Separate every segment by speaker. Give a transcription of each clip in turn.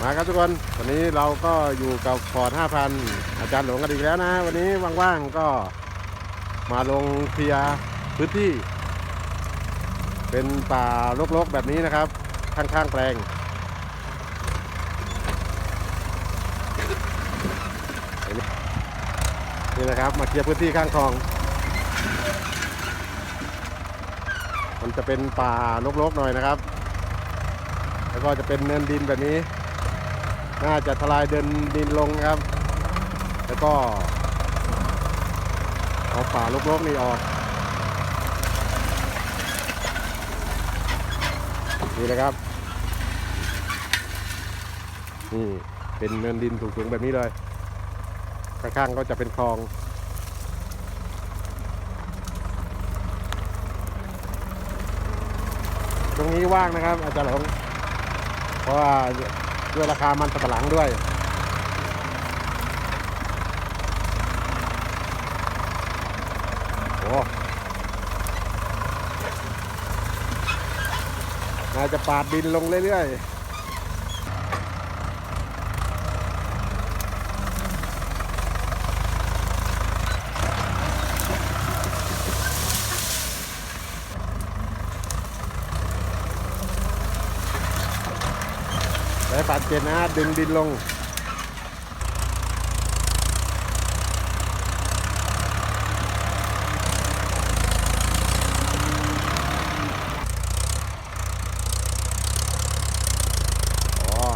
Speaker 1: มาครับทุกคน วันนี้เราก็อยู่กับฟอร์ด5,000 อาจารย์หลวงกันอีกแล้วนะ วันนี้ว่างๆก็มาลงเคลียพื้นที่ เป็นป่ารกๆแบบนี้นะครับ ข้างๆแปลงนี่นะครับ มาเคลียร์พื้นที่ข้างคลอง มันจะเป็นป่ารกๆหน่อยนะครับ แล้วก็จะเป็นเนินดินแบบนี้ น่าจะทลายเดินดินลงครับ แล้วก็เอาป่ารกๆนี่ออกนี่นะครับ นี่เป็นเนินดินสูงๆแบบนี้เลยข้างๆก็จะเป็นคลองตรงนี้ว่างนะครับอาจารย์หลงเพราะว่า ด้วยราคามันสับปะหลังด้วย โอ้น่าจะปาดดินลงเรื่อยๆ สายปัดเจ็ดนะดึงดินลง อ๋อ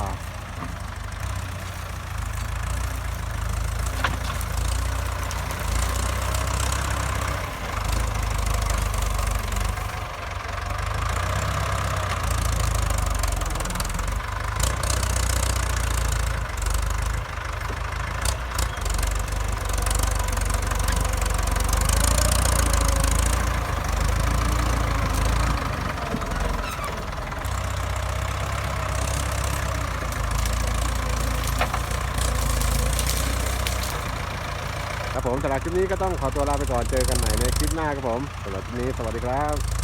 Speaker 1: ครับผมสำหรับคลิปนี้ก็ต้องขอตัวลาไปก่อนเจอกันใหม่ในคลิปหน้าครับผมสำหรับคลิปนี้สวัสดีครับ